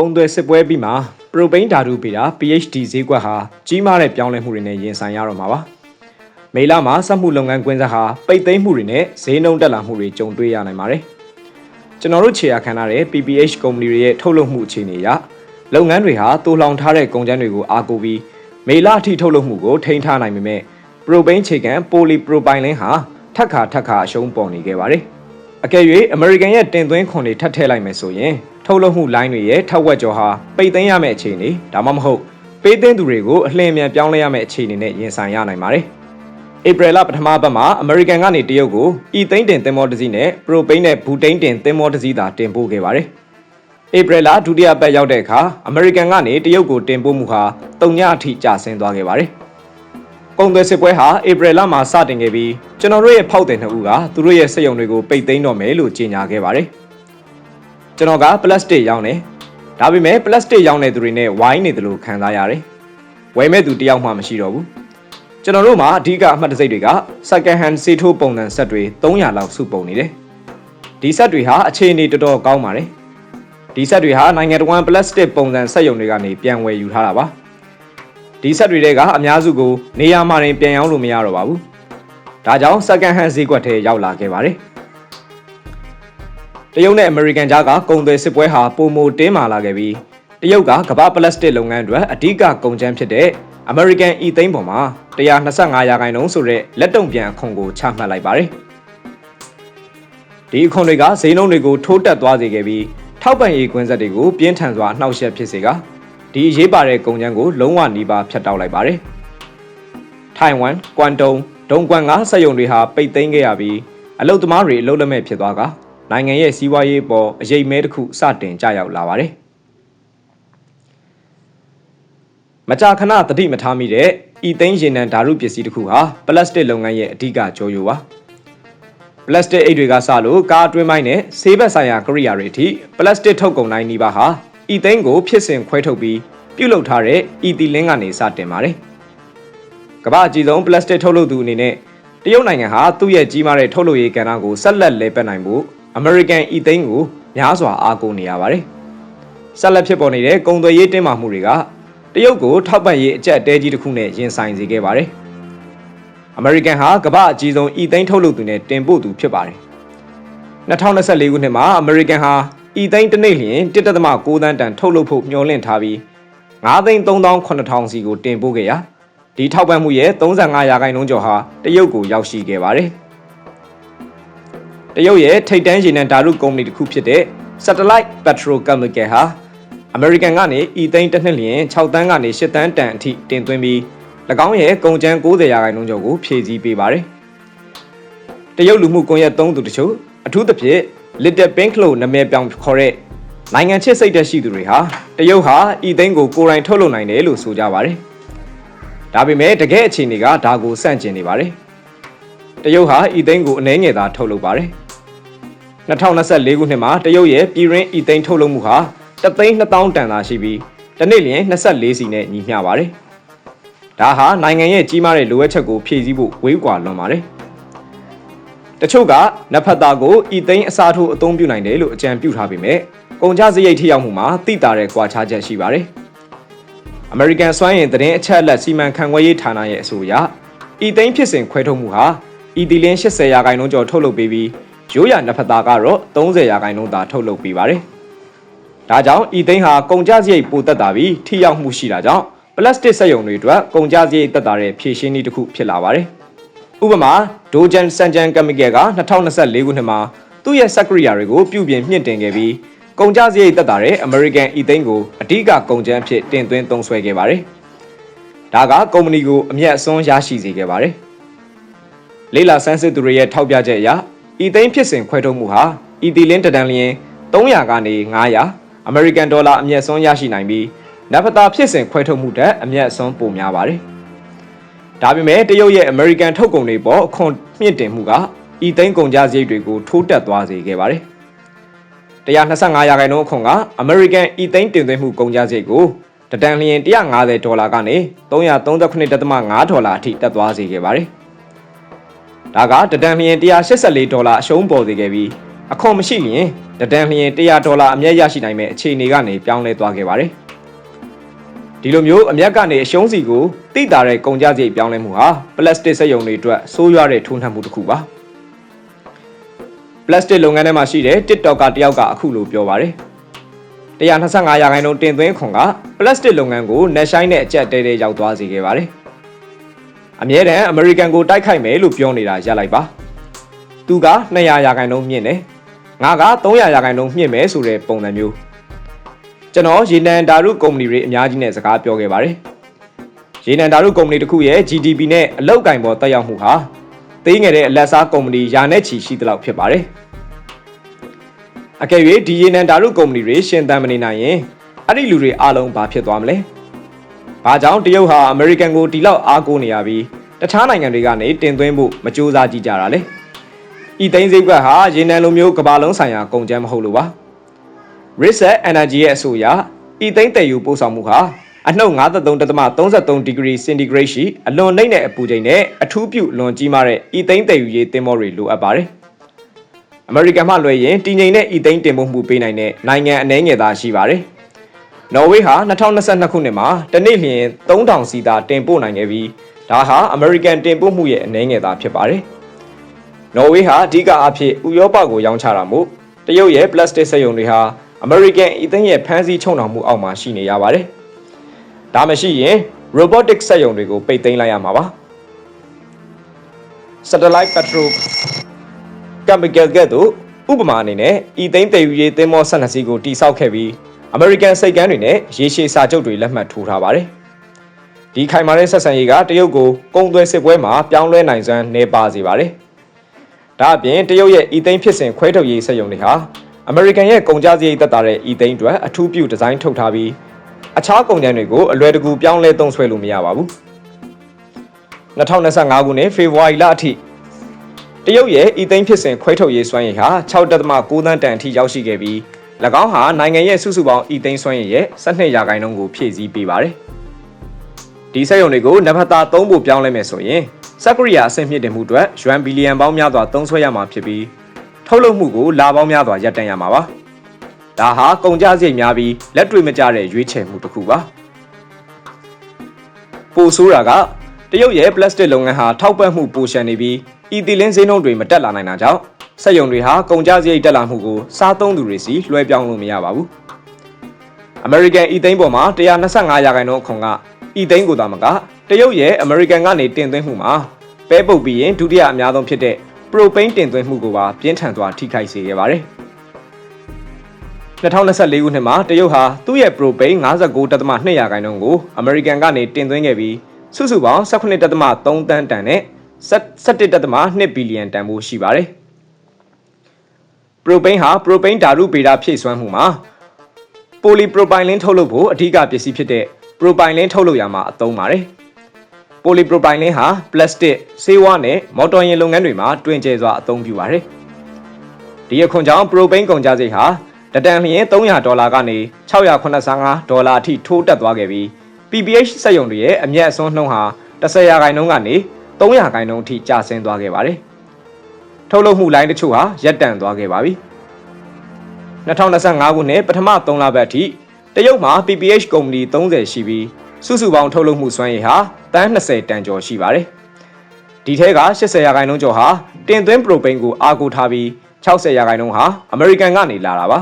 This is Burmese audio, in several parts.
ကုန်သွယ်စစ်ပွဲပြီးမှာပရိုပိန်းဓာတုဗေဒ PhD ဈေးကွက်ဟာကြီးမားတဲ့ပြောင်းလဲမှုတွေနဲ့ရင်ဆိုင်ရတော့မှာပါ။မေလမှာစက်မှုလုပ်ငန်းကွင်းဆက်ဟာပိတ်သိမ်းမှုတွေနဲ့ဈေးနှုန်းတက်လာမှုတွေကြုံတွေ့ရနိုင်ပါတယ်။ကျွန်တော်တို့ခြေရာခံထားတဲ့ PPH ကုမ္ပဏီတွေရဲ့ထုတ်လုပ်မှုအခြေအနေအရလုပ်ငန်းတွေဟာတိုးလောင်ထားတဲ့ကုန်ကျန်းတွေကိုအားကိုးပြီးမေလအထိထုတ်လုပ်မှုကိုထိန်းထားနိုင်ပေမဲ့ပရိုပိန်းခြေခံပိုလီပရိုပိုင်လင်းဟာထက်ခါထက်ခါအရှုံးပေါ်နေခဲ့ပါတယ်။ အကယ်၍အမေရိကန်ရဲ့တင်သွင်းခွန်တွေထပ်ထည့်လိုက်မယ်ဆိုရင်ထုတ်လုပ်မှုလိုင်းတွေရဲ့ထက်ဝက်ကျော်ဟာပိတ်သိမ်းရမယ့်အခြေအနေဒါမှမဟုတ်ပေးသွင်းသူတွေကိုအလင်းအမြန်ပြောင်းလဲရမယ့်အခြေအနေနဲ့ရင်ဆိုင်ရနိုင်ပါတယ်။ဧပြီလပထမပတ်မှာအမေရိကန်ကနေတရုတ်ကိုဤသိန်းတင်သင်္ဘောတစ်စီးနဲ့ပရိုပိန်းနဲ့ဘူတိန်းတင်သင်္ဘောတစ်စီးသာတင်ပို့ခဲ့ပါတယ်။ဧပြီလဒုတိယပတ်ရောက်တဲ့အခါအမေရိကန်ကနေတရုတ်ကိုတင်ပို့မှုဟာတုံညအထိကျဆင်းသွားခဲ့ပါတယ်။ ကုန်သွယ်စစ်ပွဲဟာဧပြီလမှာစတင်ခဲ့ပြီးကျွန်တော်တို့ရဲ့ဖောက်တယ်နှစ်ဦးကသူတို့ရဲ့စက်ရုံတွေကိုပိတ်သိမ်းတော့မယ်လို့ကြေညာခဲ့ပါတယ်။ကျွန်တော်ကပလတ်စတစ်ရောင်းတယ်။ဒါပေမဲ့ပလတ်စတစ်ရောင်းတဲ့သူတွေနဲ့ဝိုင်းနေတယ်လို့ခံစားရတယ်။ဝယ်မဲ့သူတယောက်မှမရှိတော့ဘူး။ကျွန်တော်တို့မှာအဓိကအမှတ်တစိတ်တွေက second hand စေထိုးပုံစံဆက်တွေ300လောက်စုပုံနေတယ်။ဒီဆက်တွေဟာအခြေအနေတော်တော်ကောင်းပါတယ်။ဒီဆက်တွေဟာနိုင်ငံတော်ဝန်ပလတ်စတစ်ပုံစံဆက်ရုံတွေကနေပြန်ဝယ်ယူထားတာပါ။ ဒီဆက်တွေတဲကအများစုကိုနေရာမှာတင်ပြန်ရောင်းလို့မရတော့ပါဘူး။ဒါကြောင့် second hand ဈေးကွက်ထဲရောက်လာခဲ့ပါတယ်။တရုတ်နဲ့အမေရိကန်ကြားကကုန်သွယ်စစ်ပွဲဟာပုံမတင်းမာလာခဲ့ပြီးတရုတ်ကကမ္ဘာပလတ်စတစ်လုပ်ငန်းအတွက်အဓိကကုန်ကျန်းဖြစ်တဲ့အမေရိကန်အီသိန်းပေါ်မှာ125ရာခိုင်နှုန်းဆိုတဲ့လက်တုံပြန်အခွန်ကိုချမှတ်လိုက်ပါတယ်။ဒီအခွန်တွေကဈေးနှုန်းတွေကိုထိုးတက်သွားစေခဲ့ပြီးထောက်ပံ့ရေးကွင်းဆက်တွေကိုပြင်းထန်စွာနှောက်ယှက်ဖြစ်စေက ဒီအရေးပါတဲ့ကုန်ကျန်းကိုလုံးဝနှီးပါဖြတ်တောက်လိုက်ပါတယ်။ထိုင်ဝမ်၊ကွမ်တုံဒုံကွမ်ကစက်ရုံတွေဟာပိတ်သိမ်းခဲ့ရပြီးအလုတ်သမားတွေအလုတ်လက်မဲ့ဖြစ်သွားကနိုင်ငံရဲ့စီးပွားရေးပေါ်အရေးမဲတစ်ခုစတင်ကြရောက်လာပါတယ်။မကြာခဏတတိမထားမိတဲ့ဤသိန်းရင်နံဓာတုပစ္စည်းတစ်ခုဟာပလတ်စတစ်လုပ်ငန်းရဲ့အဓိကကြောရိုးပါ။ပလတ်စတစ်အိတ်တွေကစလို့ကားအတွင်းပိုင်းနဲ့ဆေးဘက်ဆိုင်ရာကိရိယာတွေအထိပလတ်စတစ်ထုတ်ကုန်တိုင်းနီးပါးဟာ ဤသိန်းကိုဖြစ်စဉ်ခွဲထုတ်ပြီးပြုတ်လုထားတဲ့ဤတီလင်းကနေစတင်ပါတယ်။ကမ္ဘာအကြီးဆုံးပလတ်စတစ်ထုတ်လုပ်သူအနေနဲ့တရုတ်နိုင်ငံဟာသူ့ရဲ့ကြီးမားတဲ့ထုတ်လုပ်ရေးကဏ္ဍကိုဆက်လက်လဲပတ်နိုင်ဖို့အမေရိကန်ဤသိန်းကိုများစွာအားကိုးနေရပါတယ်။ဆက်လက်ဖြစ်ပေါ်နေတဲ့ကုန်သွယ်ရေးတင်းမာမှုတွေကတရုတ်ကိုထောက်ပံ့ရေးအကြက်တဲကြီးတစ်ခုနဲ့ရင်ဆိုင်စေခဲ့ပါတယ်။အမေရိကန်ဟာကမ္ဘာအကြီးဆုံးဤသိန်းထုတ်လုပ်သူနဲ့တင်ပို့သူဖြစ်ပါတယ်။2024ခုနှစ်မှာအမေရိကန်ဟာဤသိန်းတစ်နေ့လျင်1.6တန်းတန်ထုတ်လုပ်ဖို့မျှော်လင့်ထားပြီး9သိန်း3800စီကိုတင်ပို့ခဲ့ရာဒီထောက်ပံ့မှုရဲ့35ရာခိုင်နှုန်းကျော်ဟာတရုတ်ကိုရောက်ရှိခဲ့ပါတယ်။တရုတ်ရဲ့ထိပ်တန်းရေနံဓာတုကုမ္ပဏီတစ်ခုဖြစ်တဲ့ Satellite Petrochemical ဟာအမေရိကန်ကနေဤသိန်းတစ်နှစ်လျင်6တန်းကနေ8တန်းတန်အထိတင်သွင်းပြီး၎င်းရဲ့ကုန်ကျန်း90ရာခိုင်နှုန်းကျော်ကိုဖြည့်ဆည်းပေးပါတယ်။တရုတ်လူမှုကွန်ရက်သုံးသူတချို့အထူးသဖြင့် Little Pink လို့နာမည်ပြောင်းခေါ်တဲ့နိုင်ငံချစ်စိတ်သက်ရှိသူတွေဟာတရုတ်ဟာဤသိန်းကိုကိုယ်တိုင်ထုတ်လုပ်နိုင်တယ်လို့ဆိုကြပါတယ်။ဒါပေမဲ့တကယ်အခြေအနေကဒါကိုစန့်ကျင်နေပါတယ်။တရုတ်ဟာဤသိန်းကိုအနှဲငယ်သာထုတ်လုပ်ပါတယ်။2024ခုနှစ်မှာတရုတ်ရဲ့ပြည်ရင်းဤသိန်းထုတ်လုပ်မှုဟာတသိန်း2000တန်သာရှိပြီးတစ်နေ့လျင်24စီနဲ့ညီမျှပါတယ်။ဒါဟာနိုင်ငံရဲ့ကြီးမားတဲ့လိုအပ်ချက်ကိုဖြည့်ဆည်းဖို့ဝေးကွာလွန်ပါတယ်။ တချို့ကနဖတ်တာကိုဤသိန်းအစားထိုးအသုံးပြုနိုင်တယ်လို့အကြံပြုထားပေမဲ့ကုန်ကျစရိတ်ထိရောက်မှုမှာတိတာတဲ့ကွာခြားချက်ရှိပါတယ်။ American စွမ်းအင်သတင်းအချက်အလက်စီမံခန့်ခွဲရေးဌာနရဲ့အဆိုအရဤသိန်းဖြစ်စဉ်ခွဲထုတ်မှုဟာဤတီလင်း80ရာခိုင်နှုန်းကျော်ထုတ်လုပ်ပေးပြီးရိုးရာနဖတ်တာကတော့30ရာခိုင်နှုန်းသာထုတ်လုပ်ပေးပါတယ်။ဒါကြောင့်ဤသိန်းဟာကုန်ကြစရိတ်ပိုတက်တာပြီးထိရောက်မှုရှိတာကြောင့်ပလတ်စတစ်စက်ရုံတွေအတွက်ကုန်ကြစရိတ်တက်တာတဲ့ဖြည့်ရှင်းနည်းတစ်ခုဖြစ်လာပါတယ်။ ဥပမာဒိုဂျန်စန်ဂျန်ကက်မီကယ်က2024ခုနှစ်မှာသူ့ရဲ့စက်ကရိယာတွေကိုပြုပြင်မြင့်တင်ခဲ့ပြီးကုန်ကြစရိတ်တက်တာတဲ့အမေရိကန်ဤသိန်းကိုအဓိကကုန်ကျန်းဖြစ်တင်သွင်းသုံးစွဲခဲ့ပါတယ်။ဒါကကုမ္ပဏီကိုအမျက်အစွန်းရရှိစေခဲ့ပါတယ်။လေးလာဆန်းစစ်သူတွေရဲ့ထောက်ပြချက်အရဤသိန်းဖြစ်စဉ်ခွဲထုတ်မှုဟာဤတီလင်းတဒန်လျင်300ကနေ900အမေရိကန်ဒေါ်လာအမြတ်စွန်းရရှိနိုင်ပြီးနဖတာဖြစ်စဉ်ခွဲထုတ်မှုတဲ့အမြတ်စွန်းပိုများပါတယ်။ ဒါပေမဲ့တရုတ်ရဲ့အမေရိကန်ထုတ်ကုန်တွေပေါ်အခွန်မြင့်တင်မှုကဤသိန်းကုန်ကြစရိတ်တွေကိုထိုးတက်သွားစေခဲ့ပါတယ်။125ရာခိုင်နှုန်းအခွန်ကအမေရိကန်ဤသိန်းတင်သွင်းမှုကုန်ကြစရိတ်ကိုတတန်လျင်150ဒေါ်လာကနေ339.5ဒေါ်လာအထိတက်သွားစေခဲ့ပါတယ်။ဒါကတတန်လျင်184ဒေါ်လာအရှုံးပေါ်စေခဲ့ပြီးအခွန်မရှိရင်တဒန်လျင်100ဒေါ်လာအမြတ်ရရှိနိုင်မဲ့အခြေအနေကနေပြောင်းလဲသွားခဲ့ပါတယ် ဒီလိုမျိုးအမြတ်ကနေအရှုံးစီကိုတိတာတဲ့ကုန်ကြစရိတ်ပြောင်းလဲမှုဟာပလတ်စတစ်စက်ရုံတွေအတွက်ဆိုးရွားတဲ့ထိုးနှက်မှုတစ်ခုပါပလတ်စတစ်လုပ်ငန်းထဲမှာရှိတဲ့ TikToker တယောက်ကအခုလိုပြောပါတယ်125ရာခိုင်နှုန်းတင်သွင်းခွန်ကပလတ်စတစ်လုပ်ငန်းကိုနယ်ဆိုင်နဲ့အကျက်တဲတဲရောက်သွားစေခဲ့ပါတယ်အမြဲတမ်းအမေရိကန်ကိုတိုက်ခိုက်မယ်လို့ပြောနေတာရလိုက်ပါသူက200ရာခိုင်နှုန်းမြင့်တယ်ငါက300ရာခိုင်နှုန်းမြင့်မယ်ဆိုတဲ့ပုံစံမျိုး ကျွန်တော်ရေနံဓာတုကုမ္ပဏီတွေအများကြီးနဲ့စကားပြောခဲ့ပါတယ်ရေနံဓာတုကုမ္ပဏီတစ်ခုရဲ့ GDP နဲ့အလောက်ကင်ပေါ်တက်ရောက်မှုဟာသေးငယ်တဲ့အလက်စားကုမ္ပဏီယာနဲ့ချီရှိသလောက်ဖြစ်ပါတယ်အကယ်၍ဒီရေနံဓာတုကုမ္ပဏီတွေရှင်သန်မနေနိုင်ရင်အဲ့ဒီလူတွေအားလုံးဘာဖြစ်သွားမလဲဘာကြောင့်တရုတ်ဟာအမေရိကန်ကိုဒီလောက်အားကိုးနေရပြီးတခြားနိုင်ငံတွေကနေတင်သွင်းဖို့မကြိုးစားကြည့်ကြတာလဲဤသိန်းစိတ်ကွက်ဟာရေနံလိုမျိုးကမ္ဘာလုံးဆိုင်ရာကုန်ကျန်းမဟုတ်လို့ပါ Reset Energy ရဲ့အဆိုအရဤသိန်းတည်ယူပို့ဆောင်မှုဟာအနှုတ်53.33ဒီဂရီစင်တီဂရိတ်ရှိအလွန်နှိမ့်တဲ့အပူချိန်နဲ့အထူးပြုလွန်ကြီးမားတဲ့ဤသိန်းတည်ယူရေးသင်္ဘောတွေလိုအပ်ပါတယ်။အမေရိကန်မှလွှဲရင်တည်ငြိမ်တဲ့ဤသိန်းတင်ပို့မှုပေးနိုင်တဲ့နိုင်ငံအနည်းငယ်သာရှိပါတယ်။နော်ဝေးဟာ2022ခုနှစ်မှာတနေ့လျှင်3000စီတာတင်ပို့နိုင်ခဲ့ပြီးဒါဟာအမေရိကန်တင်ပို့မှုရဲ့အနည်းငယ်သာဖြစ်ပါတယ်။နော်ဝေးဟာအဓိကအဖြစ်ဥရောပကိုရောင်းချတာမို့တရုတ်ရဲ့ပလတ်စတစ်စက်ရုံတွေဟာ အမေရိကန်ဤသိန်းရဲ့ဖမ်းဆီးချုံနှောင်မှုအောက်မှာရှိနေရပါတယ်။ဒါမရှိရင် robotic စက်ရုံတွေကိုပိတ်သိမ်းလိုက်ရမှာပါ။ satellite petrol chemical ကဲ့သို့ဥပမာအနေနဲ့ဤသိန်းတည်ယူရေးသင်းမော12စီးကိုတိစောက်ခဲ့ပြီး American စိတ်ကမ်းတွေနဲ့ရေရှည်စာချုပ်တွေလက်မှတ်ထိုးထားပါတယ်။ဒီခိုင်မာတဲ့ဆက်ဆံရေးကတရုတ်ကိုကုန်သွယ်စစ်ပွဲမှာပြောင်းလဲနိုင်စွမ်းနေပါစေပါတယ်။ဒါအပြင်တရုတ်ရဲ့ဤသိန်းဖြစ်စဉ်ခွဲထုတ်ရေးစက်ရုံတွေဟာ အမေရိကန်ရဲ့ကုန်ကြစရိတ်သက်သာတဲ့ဤသိန်းအတွက်အထူးပြုဒီဇိုင်းထုတ်ထားပြီးအခြားကုန်ကျန်းတွေကိုအလွယ်တကူပြောင်းလဲသုံးဆွဲလို့မရပါဘူး2025ခုနှစ်ဖေဖော်ဝါရီလအထိတရုတ်ရဲ့ဤသိန်းဖြစ်စဉ်ခွဲထုတ်ရေးစွမ်းရည်ဟာ6.9သန်းတန်အထိရောက်ရှိခဲ့ပြီး၎င်းဟာနိုင်ငံရဲ့စုစုပေါင်းဤသိန်းစွမ်းရည်ရဲ့12ရာခိုင်နှုန်းကိုဖြည့်ဆည်းပေးပါတယ်ဒီစက်ရုံတွေကိုနံပါတ်သား3ဖို့ပြောင်းလဲမယ်ဆိုရင်စက်ကရိယာအဆင့်မြင့်တင်မှုအတွက်ယွမ်ဘီလီယံပေါင်းများစွာသုံးစွဲရမှာဖြစ်ပြီး ထုတ်လုပ်မှုကိုလာပေါင်းများစွာရပ်တန့်ရမှာပါ။ဒါဟာကုန်ကျစရိတ်များပြီးလက်တွေ့မကျတဲ့ရွေးချယ်မှုတစ်ခုပါ။ပိုဆိုးတာကတရုတ်ရဲ့ပလတ်စတစ်လုပ်ငန်းဟာထောက်ပံ့မှုပိုရှန်နေပြီးဤတီလင်းဈေးနှုန်းတွေမတက်လာနိုင်တာကြောင့်စက်ရုံတွေဟာကုန်ကျစရိတ်တက်လာမှုကိုစားသုံးသူတွေစီလွှဲပြောင်းလို့မရပါဘူး။ American ဤသိန်းပေါ်မှာ125ရာခိုင်နှုန်းအခွန်ကဤသိန်းကိုသာမကတရုတ်ရဲ့ American ကနေတင်သွင်းမှုမှာပဲပုတ်ပြီးရင်ဒုတိယအများဆုံးဖြစ်တဲ့ ပရိုပိန်းတင်သွင်းမှုကိုပါပြင်းထန်စွာထိခိုက်စေခဲ့ပါတယ်။2024ခုနှစ်မှာတရုတ်ဟာသူ့ရဲ့ပရိုပိန်း59.2ရာခိုင်နှုန်းကိုအမေရိကန်ကနေတင်သွင်းခဲ့ပြီးစုစုပေါင်း18.3တန်းတန်နဲ့17.2ဘီလီယံတန်ဖိုးရှိပါတယ်။ပရိုပိန်းဟာပရိုပိန်းဓာတုဗေဒဖြည့်စွမ်းမှုမှာပိုလီပရိုပိုင်လင်းထုတ်လုပ်ဖို့အဓိကပစ္စည်းဖြစ်တဲ့ပရိုပိုင်လင်းထုတ်လုပ်ရမှာအသုံးပါတယ်။ ပိုလီပရိုပိုင်လင်းဟာပလတ်စတစ်ဆေးဝါးနဲ့မော်တော်ယာဉ်လုပ်ငန်းတွေမှာတွင်ကျယ်စွာအသုံးပြုပါတယ်။ဒီအခွန်ကြောင့်ပရိုပိန်းကုန်ကြစိတ်ဟာတတန်လျင်300ဒေါ်လာကနေ685ဒေါ်လာအထိထိုးတက်သွားခဲ့ပြီး PPH စက်ရုံတွေရဲ့အမျက်အစွန်းနှုန်းဟာ10ရာခိုင်နှုန်းကနေ300ရာခိုင်နှုန်းအထိကျဆင်းသွားခဲ့ပါတယ်။ထုတ်လုပ်မှုလိုင်းတချို့ဟာရပ်တန့်သွားခဲ့ပါပြီ။2025ခုနှစ်ပထမ3လပတ်အထိတရုတ်မှာ PPH ကုမ္ပဏီ30ရှိပြီး စုစုပေါင်းထုတ်လုပ်မှုစွမ်းရည်ဟာတန်း20တန်ကျော်ရှိပါတယ်။ဒီထဲက80ရာခိုင်နှုန်းကျော်ဟာတင်သွင်းပရိုပိန်းကိုအားကိုးထားပြီး60ရာခိုင်နှုန်းဟာအမေရိကန်ကနေလာတာပါ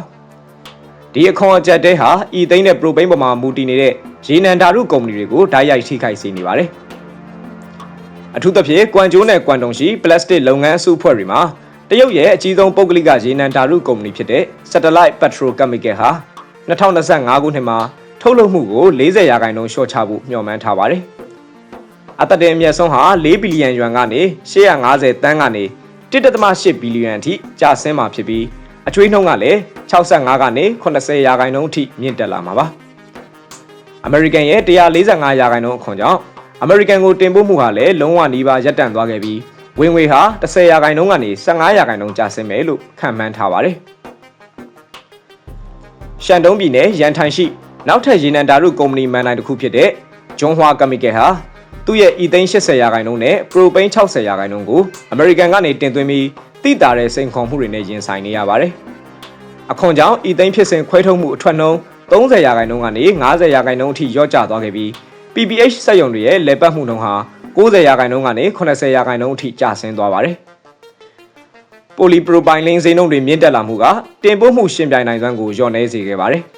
။ဒီအခွန်အကျပ်တဲဟာဤသိန်းတဲ့ပရိုပိန်းပေါ်မှာမူတည်နေတဲ့ရေနံဓာတုကုမ္ပဏီတွေကိုဓာတ်ရိုက်ထိခိုက်စေနေပါတယ်။အထူးသဖြင့်ကွမ်ကျိုးနဲ့ကွမ်တုံရှိပလတ်စတစ်လုပ်ငန်းအစုအဖွဲ့တွေမှာတရုတ်ရဲ့အကြီးဆုံးပုဂ္ဂလိကရေနံဓာတုကုမ္ပဏီဖြစ်တဲ့ Satellite Petrochemical ဟာ2025ခုနှစ်မှာ ထုတ်လုပ်မှုကို40ရာခိုင်နှုန်းလျှော့ချဖို့မျှော်မှန်းထားပါတယ်။အသက်တင်အမြတ်ဆုံးဟာ4ဘီလီယံယွမ်ကနေ850တန်းကနေ1.8ဘီလီယံအထိကျဆင်းမှာဖြစ်ပြီးအချွေးနှုန်းကလည်း65ကနေ80ရာခိုင်နှုန်းအထိမြင့်တက်လာမှာပါ။ American ရဲ့145ရာခိုင်နှုန်းအခွန်ကြောင့် American ကိုတင်ပို့မှုဟာလည်းလုံးဝနီးပါးရပ်တန့်သွားခဲ့ပြီးဝင်ငွေဟာ10ရာခိုင်နှုန်းကနေ15ရာခိုင်နှုန်းကျဆင်းမယ်လို့ခန့်မှန်းထားပါတယ်။ရှန်တုံးပြည်နယ်ရန်ထိုင်ရှိ နောက်ထပ်ရေနံဓာတုကုမ္ပဏီမန်နိုင်တစ်ခုဖြစ်တဲ့ဂျွန်ဟွာကမီကယ်ဟာသူ့ရဲ့ E သိန်း80ရာခိုင်နှုန်းနဲ့ပရိုပိန်း60ရာခိုင်နှုန်းကိုအမေရိကန်ကနေတင်သွင်းပြီးတတိတာတဲ့စိန်ခေါ်မှုတွေနဲ့ရင်ဆိုင်နေရပါတယ်။အခွန်ကြောင့်ဤသိန်းဖြစ်စဉ်ခွဲထုတ်မှုအထွက်နှုန်း30ရာခိုင်နှုန်းကနေ90ရာခိုင်နှုန်းအထိလျော့ကျသွားခဲ့ပြီး PPH စက်ရုံတွေရဲ့လည်ပတ်မှုနှုန်းဟာ90ရာခိုင်နှုန်းကနေ80ရာခိုင်နှုန်းအထိကျဆင်းသွားပါတယ်။ပိုလီပရိုပိုင်လင်းဈေးနှုန်းတွေမြင့်တက်လာမှုကတင်ပို့မှုရှင်ပြိုင်နိုင်စွမ်းကိုလျော့နည်းစေခဲ့ပါတယ်။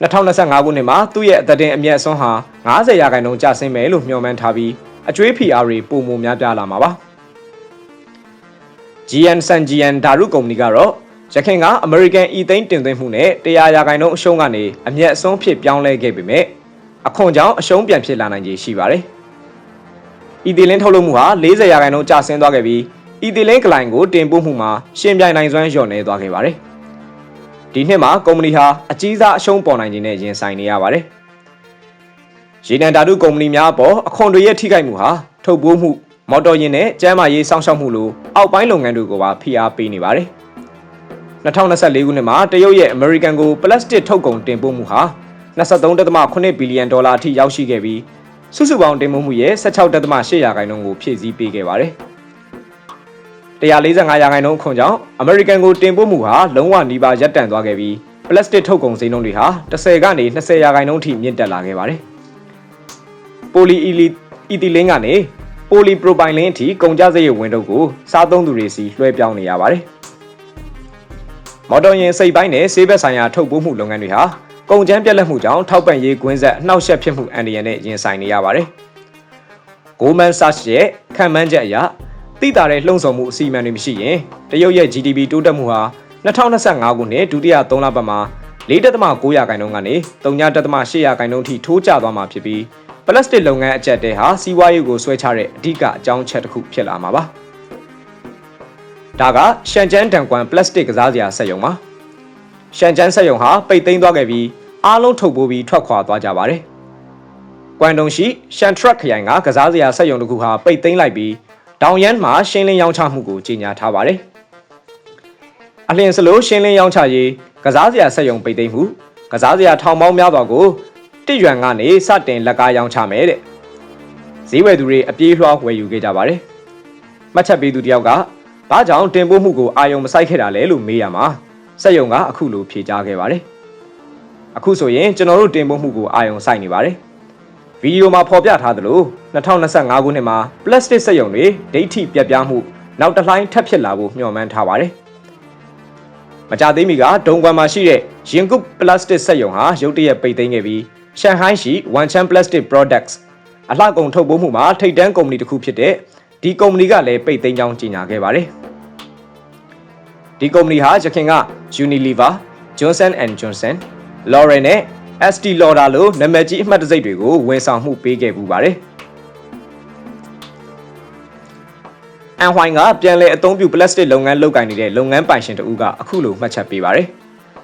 2025ခုနှစ်မှာသူ့ရဲ့အသက်တင်အမြတ်အစွန်းဟာ90ရာခိုင်နှုန်းကျဆင်းမယ်လို့မျှော်မှန်းထားပြီးအကျွေး PR တွေပုံမများပြားလာမှာပါ။ GN San GN ဓာရုကုမ္ပဏီကတော့ရခိုင်က American E သိန်းတင်သွင်းမှုနဲ့100ရာခိုင်နှုန်းအရှုံးကနေအမျက်အစွန်းဖြစ်ပြောင်းလဲခဲ့ပေမဲ့အခွန်ကြောင့်အရှုံးပြန်ဖြစ်လာနိုင်ခြေရှိပါတယ်။ E သီလင်းထုတ်လုပ်မှုဟာ40ရာခိုင်နှုန်းကျဆင်းသွားခဲ့ပြီး E သီလင်းကလိုင်ကိုတင်ပို့မှုမှာရှင်ပြိုင်နိုင်စွမ်းလျော့နည်းသွားခဲ့ပါတယ်။ ဒီနှစ်မှာကုမ္ပဏီဟာအကြီးစားအရှုံးပေါ်နိုင်ခြင်းနဲ့ရင်ဆိုင်နေရပါတယ်။ရေနံဓာတုကုမ္ပဏီများအပေါ်အခွန်တွေရဲ့ထိခိုက်မှုဟာထုတ်ပိုးမှုမော်တော်ယာဉ်နဲ့ကျန်းမာရေးစောင့်ရှောက်မှုလိုအောက်ပိုင်းလုပ်ငန်းတွေကိုပါဖိအားပေးနေပါတယ်။2024ခုနှစ်မှာတရုတ်ရဲ့ American ကိုပလတ်စတစ်ထုတ်ကုန်တင်ပို့မှုဟာ23.8ဘီလီယံဒေါ်လာအထိရောက်ရှိခဲ့ပြီးစုစုပေါင်းတင်ပို့မှုရဲ့16.8ရာခိုင်နှုန်းကိုဖြည့်ဆည်းပေးခဲ့ပါတယ်။ 145ရာခိုင်နှုန်းအခွန်ကြောင့် American ကိုတင်ပို့မှုဟာလုံးဝနီးပါးရပ်တန့်သွားခဲ့ပြီးပလတ်စတစ်ထုတ်ကုန်ဈေးနှုန်းတွေဟာ10ကနေ20ရာခိုင်နှုန်းထိမြင့်တက်လာခဲ့ပါတယ်။ပိုလီအီလီအီသီလင်းကနေပိုလီပရိုပိုင်လင်းအထိကုန်ကျစရိတ်ဝင်တော့ကိုစားသုံးသူတွေစီလွှဲပြောင်းနေရပါတယ်။မော်တော်ယာဉ်စိတ်ပိုင်းနဲ့ဆေးဘက်ဆိုင်ရာထုတ်ပိုးမှုလုပ်ငန်းတွေဟာကုန်ကျန်းပြက်လက်မှုကြောင့်ထောက်ပံ့ရေးကွင်းဆက်အနှောက်အယှက်ဖြစ်မှုအန္တရာယ်နဲ့ရင်ဆိုင်နေရပါတယ်။ Goldman Sachs ရဲ့ခံမှန်းချက်အရ တိတာတဲ့လှုံ့ဆော်မှုအစီအမံတွေမရှိရင်တရုတ်ရဲ့ GDP တိုးတက်မှုဟာ2025ခုနှစ်ဒုတိယ3လပတ်မှာ4.9ရာခိုင်နှုန်းကနေ3.8ရာခိုင်နှုန်းထိထိုးကျသွားမှာဖြစ်ပြီးပလတ်စတစ်လုပ်ငန်းအကျက်တဲဟာစီးပွားရေးကိုဆွဲချတဲ့အဓိကအကြောင်းချက်တစ်ခုဖြစ်လာမှာပါ။ဒါကရှန်ကျန်းတန်ကွမ်ပလတ်စတစ်ကစားစရာစက်ရုံပါရှန်ကျန်းစက်ရုံဟာပိတ်သိမ်းသွားခဲ့ပြီးအားလုံးထုတ်ပိုးပြီးထွက်ခွာသွားကြပါတယ်ကွမ်တုံရှိရှန်ထရက်ခရိုင်ကကစားစရာစက်ရုံတစ်ခုဟာပိတ်သိမ်းလိုက်ပြီး ဒေါင်ယန်မှာရှင်းလင်းရောင်းချမှုကိုကြေညာထားပါတယ်အလျင်စလိုရှင်းလင်းရောင်းချရေးကစားစရာစက်ရုံပိတ်သိမ်းမှုကစားစရာထောင်ပေါင်းများစွာကိုတစ်ရွမ်ကနေစတင်လက်ကားရောင်းချမယ်တဲ့ဈေးဝယ်သူတွေအပြေးလွှားဝယ်ယူခဲ့ကြပါတယ်မှတ်ချက်ပေးသူတယောက်က။ဘာကြောင့်တင်ပို့မှုကိုအာယုံမဆိုင်ခဲ့တာလဲလို့မေးရမှာစက်ယုံကအခုလိုဖြေကြားခဲ့ပါတယ်။အခုဆိုရင်ကျွန်တော်တို့တင်ပို့မှုကိုအာယုံဆိုင်နေပါတယ်။ ဗီဒီယိုမှာဖော်ပြထားသလို2025ခုနှစ်မှာပလတ်စတစ်စက်ယုံတွေဒိဋ္ဌိပြက်ပြားမှုနောက်တစ်လှိုင်းထပ်ဖြစ်လာဖို့မျှော်မှန်းထားပါတယ်။မကြသေးမီကဒုံကွမ်မှာရှိတဲ့ရင်ကုပလတ်စတစ်စက်ယုံဟာရုတ်တရက်ပိတ်သိမ်းခဲ့ပြီးရှန်ဟိုင်းရှိ One Chan Plastic Products အလှကုန်ထုတ်ပိုးမှုမှာထိပ်တန်းကုမ္ပဏီတစ်ခုဖြစ်တဲ့ဒီကုမ္ပဏီကလည်းပိတ်သိမ်းကြောင်းကြေညာခဲ့ပါတယ်။ဒီကုမ္ပဏီဟာရခင်က Unilever, Johnson and Johnson, L'Oreal နဲ့ Estee Lauder လိုနာမည်ကြီးအမှတ်တံဆိပ်တွေကိုဝန်ဆောင်မှုပေးခဲ့ပူပါတယ်။အန်ဟွိုင်းကပြန်လည်အသုံးပြုပလတ်စတစ်လုပ်ငန်းလုပ်ကိုင်နေတဲ့လုပ်ငန်းပိုင်ရှင်တဦးကအခုလိုမှတ်ချက်ပေးပါတယ်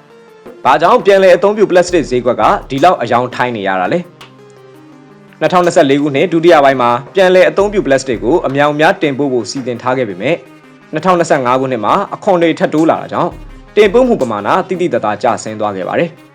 ။ဘာကြောင့်ပြန်လည်အသုံးပြုပလတ်စတစ်ဈေးကွက်ကဒီလောက်အယောင်ထိုင်းနေရတာလဲ။2024ခုနှစ်ဒုတိယပိုင်းမှာပြန်လည်အသုံးပြုပလတ်စတစ်ကိုအမြောင်များတင်ပို့ဖို့စီစဉ်ထားခဲ့ပေမဲ့2025ခုနှစ်မှာအခွန်တွေထပ်တိုးလာတာကြောင့်တင်ပို့မှုပမာဏတိတိတသားကျဆင်းသွားခဲ့ပါတယ်။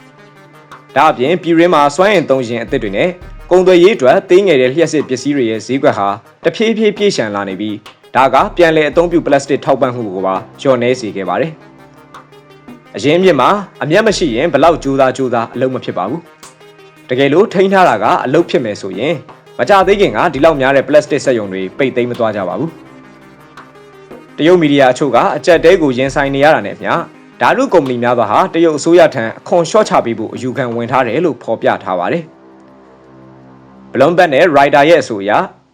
ဒါအပြင်ပြည်ရင်းမှာစွမ်းအင်သုံးရင်အသစ်တွေနဲ့ကုန်သွယ်ရေးအတွက်သေးငယ်တဲ့လျှက်စစ်ပစ္စည်းတွေရဲ့ဈေးကွက်ဟာတဖြည်းဖြည်းပြေးရှံလာနေပြီးဒါကပြန်လည်အသုံးပြုပလတ်စတစ်ထောက်ပံ့မှုကိုပါလျော့နှဲစေခဲ့ပါတယ်။အရင်မြစ်မှာအမျက်မရှိရင်ဘလောက်ကြိုးစားကြိုးစားအလုပ်မဖြစ်ပါဘူး။တကယ်လို့ထိန်းထားတာကအလုပ်ဖြစ်မယ်ဆိုရင်မကြသေးခင်ကဒီလောက်များတဲ့ပလတ်စတစ်စက်ရုံတွေပိတ်သိမ်းမသွားကြပါဘူး။တရုတ်မီဒီယာအချို့ကအကြက်တဲကိုရင်ဆိုင်နေရတာနဲ့အမျှ ဓာတုကုမ္ပဏီများစွာဟာတရုတ်အစိုးရထံအခွန်လျှော့ချပေးဖို့အယူခံဝင်ထားတယ်လို့ဖော်ပြထားပါတယ်။ Bloomberg နဲ့ Reuters ရဲ့အဆိုအရ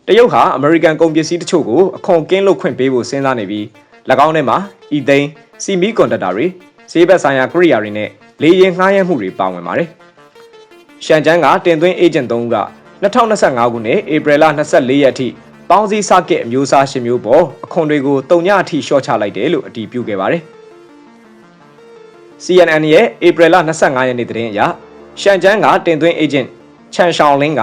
တရုတ်ဟာအမေရိကန်ကုန်ပစ္စည်းတချို့ကိုအခွန်ကင်းလွတ်ခွင့်ပေးဖို့စဉ်းစားနေပြီး၎င်းထဲမှာအီသိန်းစီမီကွန်ဒက်တာတွေဈေးဘက်ဆိုင်ရာကိရိယာတွေနဲ့လေယာဉ်ငှားရမ်းမှုတွေပါဝင်ပါတယ်။ရှန်ကျန်းကတင်သွင်းအေဂျင့်၃ဦးက2025ခုနှစ်ဧပြီလ24ရက်ထိပေါင်းစည်းစကစ်အမျိုးအစားရှင်မျိုးပေါ်အခွန်တွေကိုတုံညအထိရှော့ချလိုက်တယ်လို့အတည်ပြုခဲ့ပါတယ်။ CNN ရဲ့ဧပြီလ25ရက်နေ့သတင်းအရရှန်ကျန်းကတင်သွင်းအေဂျင့်ချန်ရှောင်းလင်းက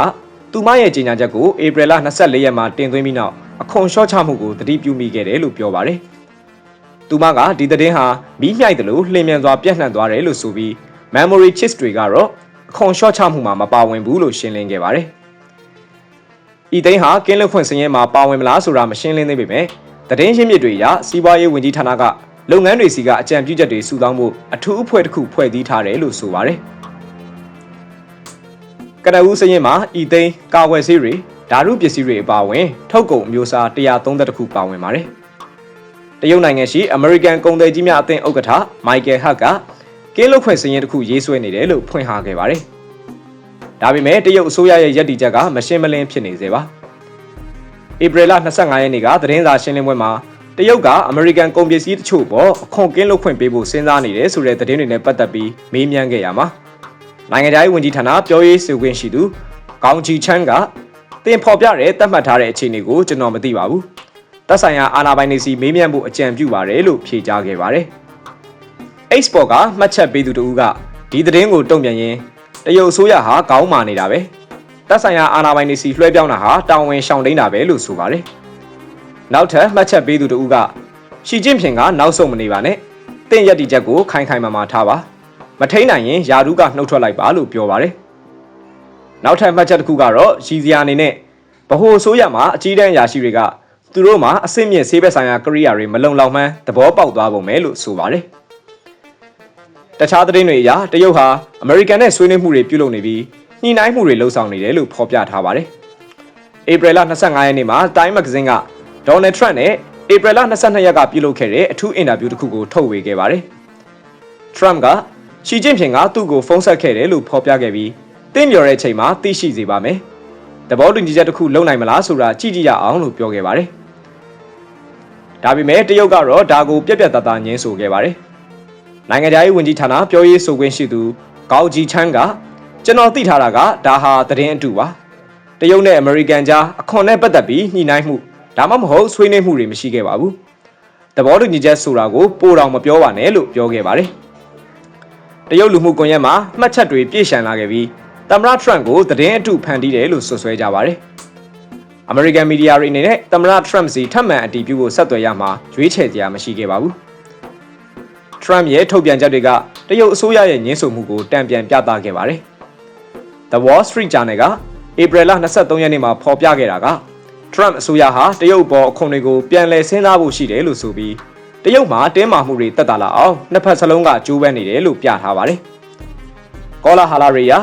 သူမရဲ့ကြေညာချက်ကိုဧပြီလ24ရက်မှာတင်သွင်းပြီးနောက်အခွန်လျှော့ချမှုကိုတတိပြုမိခဲ့တယ်လို့ပြောပါတယ်။သူမကဒီသတင်းဟာမီးမြိုက်တယ်လို့လှည့်မြန်စွာပြန့်နှံ့သွားတယ်လို့ဆိုပြီး memory chips တွေကတော့အခွန်လျှော့ချမှုမှာမပါဝင်ဘူးလို့ရှင်းလင်းခဲ့ပါတယ်။ဤသိန်းဟာကင်းလွတ်ခွင့်စင်းရဲမှာပါဝင်မလားဆိုတာမရှင်းလင်းသေးပေမဲ့သတင်းရင်းမြစ်တွေအရစီးပွားရေးဝန်ကြီးဌာနက လုပ်ငန်းတွေစီကအကြံပြုချက်တွေစုဆောင်းဖို့အထူးအဖွဲ့တစ်ခုဖွဲ့စည်းထားတယ်လို့ဆိုပါတယ်ကနဦးစရင်မှာဤသိန်းကာဝယ်ဆေးတွေဓာတုပစ္စည်းတွေအပါအဝင်ထုတ်ကုန်အမျိုးအစား130ခုပါဝင်ပါတယ်တရုတ်နိုင်ငံရှိ American ကုန်သည်ကြီးများအသင်းဥက္ကဋ္ဌ Michael Hart ကကင်းလုတ်ခွင့်စရင်တစ်ခုရေးဆွဲနေတယ်လို့ဖွင့်ဟခဲ့ပါတယ်ဒါပေမဲ့တရုတ်အစိုးရရဲ့ရည်တည်ချက်ကမရှင်းမလင်းဖြစ်နေသေးပါဧပြီလ25ရက်နေ့ကသတင်းစာရှင်းလင်းပွဲမှာ တရုတ်ကအမေရိကန်ကုန်ပစ္စည်းတချို့ပေါ်အခွန်ကင်းလွတ်ခွင့်ပေးဖို့စဉ်းစားနေတယ်ဆိုတဲ့သတင်းတွေနဲ့ပတ်သက်ပြီးမေးမြန်းခဲ့ရမှာနိုင်ငံခြားရေးဝန်ကြီးဌာနပြောရေးဆိုခွင့်ရှိသူကောင်းချီချန်းကတင်ဖော်ပြတဲ့တတ်မှတ်ထားတဲ့အခြေအနေကိုကျွန်တော်မသိပါဘူးသက်ဆိုင်ရာအာဏာပိုင်တွေစီမေးမြန်းဖို့အကြံပြုပါတယ်လို့ဖြေကြားခဲ့ပါတယ် Export ကမှတ်ချက်ပေးသူတဦးကဒီသတင်းကိုတုံ့ပြန်ရင်းတရုတ်အစိုးရဟာကောင်းမာနေတာပဲသက်ဆိုင်ရာအာဏာပိုင်တွေစီလွှဲပြောင်းတာဟာတာဝန်ရှောင်တိန်တာပဲလို့ဆိုပါတယ် နောက်ထပ်မှတ်ချက်ပေးသူတဦးကရှီကျင့်ဖျင်ကနောက်ဆုံးမနေပါနဲ့တင့်ရက်တီချက်ကိုခိုင်ခိုင်မာမာထားပါမထိန်နိုင်ရင်ယာရုကနှုတ်ထွက်လိုက်ပါလို့ပြောပါတယ်နောက်ထပ်မှတ်ချက်တစ်ခုကတော့ရည်စရာအနေနဲ့ဗဟိုအစိုးရမှာအကြီးတန်းအရာရှိတွေကသူတို့မှာအဆင့်မြင့်ဆေးဘက်ဆိုင်ရာကရိယာတွေမလုံလောက်မှန်းသဘောပေါက်သွားပုံပဲလို့ဆိုပါတယ်တခြားသတင်းတွေအရတရုတ်ဟာအမေရိကန်နဲ့ဆွေးနွေးမှုတွေပြုလုပ်နေပြီးညှိနှိုင်းမှုတွေလှုံ့ဆော်နေတယ်လို့ဖော်ပြထားပါတယ်။ဧပြီလ25ရက်နေ့မှာ Time Magazine က ဒေါ်နယ်ထရန့်နဲ့ဧပြီလ22ရက်ကပြုလုပ်ခဲ့တဲ့အထူးအင်တာဗျူးတစ်ခုကိုထုတ်ဝေခဲ့ပါတယ်။ Trump ကရှီကျင့်ဖျင်ကသူ့ကိုဖုန်းဆက်ခဲ့တယ်လို့ဖော်ပြခဲ့ပြီးတင့်လျော်တဲ့အချိန်မှာသိရှိစေပါမယ်။သဘောတူညီချက်တစ်ခုလုပ်နိုင်မလားဆိုတာကြည့်ကြည့်ရအောင်လို့ပြောခဲ့ပါတယ်။ဒါပေမဲ့တရုတ်ကတော့ဒါကိုပြက်ပြက်သားသားညင်းဆိုခဲ့ပါတယ်။နိုင်ငံခြားရေးဝန်ကြီးဌာနပြောရေးဆိုခွင့်ရှိသူကောက်ဂျီချန်းကကျွန်တော်သိထားတာကဒါဟာသတင်းအတူပါတရုတ်နဲ့အမေရိကန်ကြားအခွန်နဲ့ပတ်သက်ပြီးညှိနှိုင်းမှု ဒါမှမဟုတ်ဆွေးနွေးမှုတွေမရှိခဲ့ပါဘူးသဘောတူညီချက်ဆိုတာကိုပို့တော်မပြောပါနဲ့လို့ပြောခဲ့ပါတယ်တရုတ်လူမှုကွန်ရက်မှာမှတ်ချက်တွေပြည့်ရှံလာခဲ့ပြီးသမ္မတထရန့်ကိုသတင်းအတူဖန်တီးတယ်လို့ဆွဆွဲကြပါတယ်အမေရိကန်မီဒီယာတွေအနေနဲ့သမ္မတထရန့်စီထပ်မံအတည်ပြုဖို့ဆက်သွယ်ရမှာရွေးချယ်စရာမရှိခဲ့ပါဘူးထရန့်ရဲ့ထုတ်ပြန်ချက်တွေကတရုတ်အစိုးရရဲ့ညှင်းဆိုမှုကိုတံပြန်ပြသခဲ့ပါတယ်။ The Wall Street Journal ကဧပြီလ23ရက်နေ့မှာဖော်ပြခဲ့တာက Trump အစိုးရဟာတရုတ်ပေါ်အခွန်တွေကိုပြန်လည်စဉ်းစားဖို့ရှိတယ်လို့ဆိုပြီးတရုတ်မှာတင်းမာမှုတွေတက်တာလာအောင်နှစ်ဖက်စလုံးကကြိုးပမ်းနေတယ်လို့ပြထားပါတယ်။ကောလာဟာလာရီယာ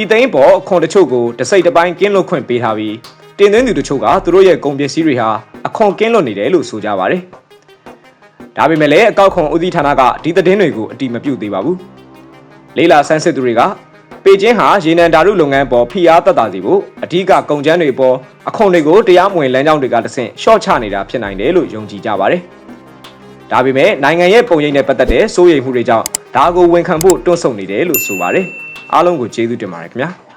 ဤသိန်းပေါ်အခွန်တချို့ကိုတစိတ်တစ်ပိုင်းကင်းလွတ်ခွင့်ပေးထားပြီးတင်သွင်းသူတချို့ကသူတို့ရဲ့ကုန်ပစ္စည်းတွေဟာအခွန်ကင်းလွတ်နေတယ်လို့ဆိုကြပါတယ်။ဒါပေမဲ့လည်းအကောက်ခွန်ဦးစီးဌာနကဒီသတင်းတွေကိုအတိမပြုသေးပါဘူး။လေးလာဆန်းစစ်သူတွေက ပေကျင်းဟာရေနံဓာတုလုပ်ငန်းပေါ်ဖိအားသက်သာစီဖို့အဓိကကုန်ကျန်းတွေပေါ်အခွန်တွေကိုတရားမဝင်လမ်းကြောင်းတွေကတဆင့်ရှော့ချနေတာဖြစ်နိုင်တယ်လို့ယုံကြည်ကြပါတယ်။ဒါပေမဲ့နိုင်ငံရဲ့ပုံရိပ်နဲ့ပတ်သက်တဲ့စိုးရိမ်မှုတွေကြောင့်ဒါကိုဝန်ခံဖို့တွန့်ဆုတ်နေတယ်လို့ဆိုပါတယ်။အားလုံးကိုကျေးဇူးတင်ပါတယ်ခင်ဗျာ။